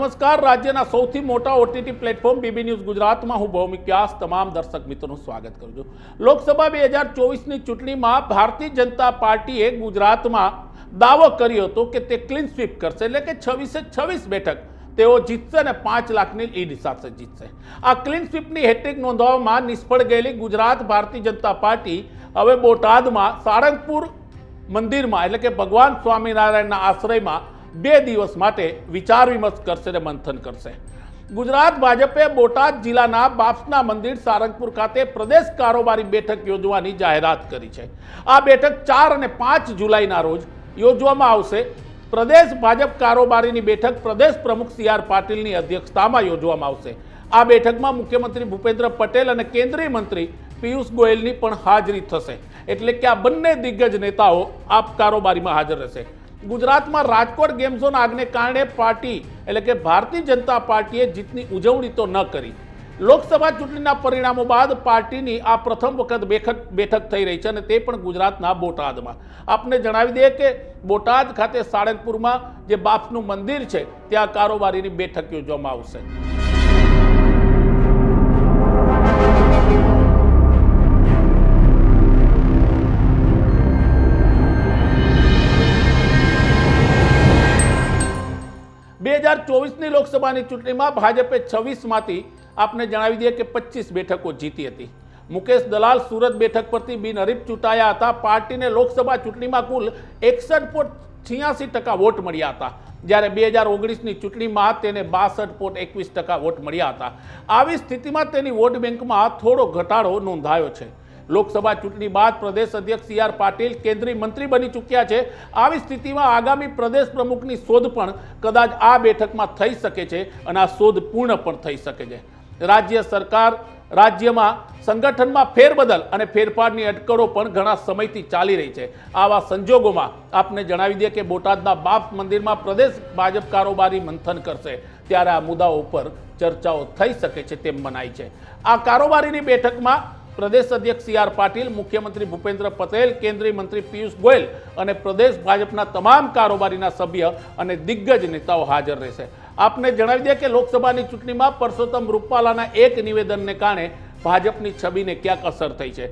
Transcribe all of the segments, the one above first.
નમસ્કાર. રાજ્યના સૌથી મોટા ઓટીટી પ્લેટફોર્મ બીબી ન્યૂઝ ગુજરાતમાં હું ભૌમિક વ્યાસ તમામ દર્શક મિત્રોનું સ્વાગત કરું છું. લોકસભા બે હજાર ચોવીસની ચૂંટણીમાં ભારતીય જનતા પાર્ટીએ ગુજરાતમાં દાવો કર્યો હતો કે તે ક્લીન સ્વીપ કરશે, એટલે કે છવ્વીસે છવ્વીસ બેઠક તેઓ જીતશે અને પાંચ લાખની લીડ સાથે જીતશે. આ ક્લીન સ્વીપની હેટ્રિક નોંધવામાં નિષ્ફળ ગયેલી ગુજરાત ભારતીય જનતા પાર્ટી હવે બોટાદમાં સાળંગપુર મંદિરમાં, એટલે કે ભગવાન સ્વામિનારાયણના આશ્રયમાં બે દિવસ માટે વિચાર વિમર્શ કરશે અને મંથન કરશે. ગુજરાત ભાજપે બોટાદ જિલ્લાના બાપ્સના મંદિર સારંગપુર ખાતે પ્રદેશ કારોબારી બેઠક યોજવાની જાહેરાત કરી છે. આ બેઠક ચાર અને પાંચ જુલાઈના રોજ યોજવામાં આવશે. પ્રદેશ ભાજપ કારોબારીની બેઠક પ્રદેશ પ્રમુખ સી આર પાટીલની અધ્યક્ષતામાં યોજવામાં આવશે. આ બેઠકમાં મુખ્યમંત્રી ભૂપેન્દ્ર પટેલ અને કેન્દ્રીય મંત્રી પિયુષ ગોયલની પણ હાજરી થશે. એટલે કે આ બંને દિગ્ગજ નેતાઓ આ કારોબારીમાં હાજર રહેશે. ગુજરાતમાં રાજકોટ ગેમ ઝોન આગને કારણે પાર્ટી એટલે કે ભારતીય જનતા પાર્ટીએ જીતની ઉજવણી તો ન કરી. લોકસભા ચૂંટણીના પરિણામો બાદ પાર્ટીની આ પ્રથમ વખત બેઠક બેઠક થઈ રહી છે અને તે પણ ગુજરાતના બોટાદમાં. આપને જણાવી દઈએ કે બોટાદ ખાતે સાળંગપુરમાં જે બાપનું મંદિર છે, ત્યાં કારોબારીની બેઠક યોજવામાં આવશે. હજાર ચોવીસની લોકસભાની ચૂંટણીમાં ભાજપે છવ્વીસમાંથી આપને જણાવી દઈએ કે પચીસ બેઠકો જીતી હતી. મુકેશ દલાલ સુરત બેઠક પરથી બિનહરીફ ચૂંટાયા હતા. પાર્ટીને લોકસભા ચૂંટણીમાં કુલ એકસઠ પોઈન્ટ છ્યાસી ટકા વોટ મળ્યા હતા. જ્યારે બે હજાર ઓગણીસની ચૂંટણીમાં તેને બાસઠ પોઈન્ટ એકવીસ ટકા વોટ મળ્યા હતા. આવી સ્થિતિમાં તેની વોટ બેંકમાં થોડો ઘટાડો નોંધાયો છે. લોકસભા ચૂંટણી બાદ પ્રદેશ અધ્યક્ષ સી આર પાટીલ કેન્દ્રીય મંત્રી બની ચૂક્યા છે. આવી સ્થિતિમાં આગામી પ્રદેશ પ્રમુખની શોધ પણ કદાચ આ બેઠકમાં થઈ શકે છે અને આ શોધ પૂર્ણ પણ થઈ શકે છે. રાજ્ય સરકાર રાજ્યમાં સંગઠનમાં ફેરબદલ અને ફેરફારની અટકળો પણ ઘણા સમયથી ચાલી રહી છે. આવા સંજોગોમાં આપને જણાવી દઈએ કે બોટાદના બાપ મંદિરમાં પ્રદેશ ભાજપ કારોબારી મંથન કરશે. ત્યારે આ મુદ્દાઓ ઉપર ચર્ચાઓ થઈ શકે છે તેમ મનાય છે. આ કારોબારીની બેઠકમાં પ્રદેશ અધ્યક્ષ સી આર પાટીલ, મુખ્યમંત્રી ભૂપેન્દ્ર પટેલ, કેન્દ્રીય મંત્રી પિયુષ ગોયલ અને પ્રદેશ ભાજપના તમામ કારોબારીના સભ્ય અને દિગ્ગજ નેતાઓ હાજર રહેશે. આપને જણાવી દે કે લોકસભાની ચૂંટણીમાં પરસોત્તમ રૂપાલાના એક નિવેદનને કારણે ભાજપની છબીને ક્યાંક અસર થઈ છે.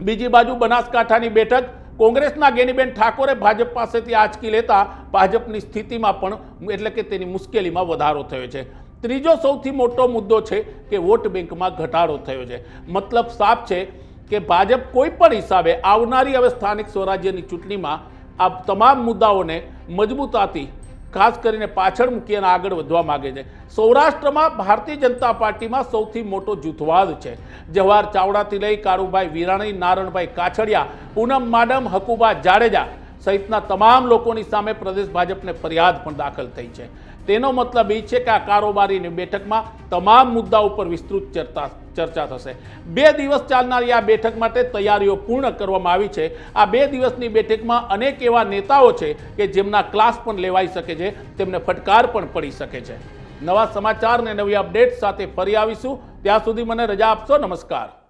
બીજી બાજુ બનાસકાંઠાની બેઠક, કોંગ્રેસના ગેનીબેન ઠાકોરે ભાજપ પાસેથી આંચકી લેતા ભાજપની સ્થિતિમાં પણ એટલે કે તેની મુશ્કેલીમાં વધારો થયો છે. ત્રીજો સૌથી મોટો મુદ્દો છે કે વોટ બેંકમાં ઘટાડો થયો છે. મતલબ સાફ છે કે ભાજપ કોઈ પણ હિસાબે આવનારી હવે સ્થાનિક સ્વરાજ્યની ચૂંટણીમાં આ તમામ મુદ્દાઓને મજબૂતાથી, ખાસ કરીને પાછળ મૂકી અને આગળ વધવા માગે છે. સૌરાષ્ટ્રમાં ભારતીય જનતા પાર્ટીમાં સૌથી મોટો જૂથવાદ છે. જવાહર ચાવડાથી લઈ કારુભાઈ વિરાણી, નારણભાઈ કાછડિયા, પૂનમ માડમ, હકુબા જાડેજા સહિતના તમામ લોકોની સામે પ્રદેશ ભાજપને ફરિયાદ પણ દાખલ થઈ છે. તેનો મતલબ એ છે કે આ કારોબારીની બેઠકમાં તમામ મુદ્દા ઉપર વિસ્તૃત ચર્ચા ચર્ચા થશે. બે દિવસ ચાલનારી આ બેઠક માટે તૈયારીઓ પૂર્ણ કરવામાં આવી છે. આ બે દિવસની બેઠકમાં અનેક એવા નેતાઓ છે કે જેમના ક્લાસ પણ લેવાઈ શકે છે, તેમને ફટકાર પણ પડી શકે છે. નવા સમાચાર ને નવી અપડેટ સાથે ફરી આવીશું. ત્યાં સુધી મને રજા આપશો. નમસ્કાર.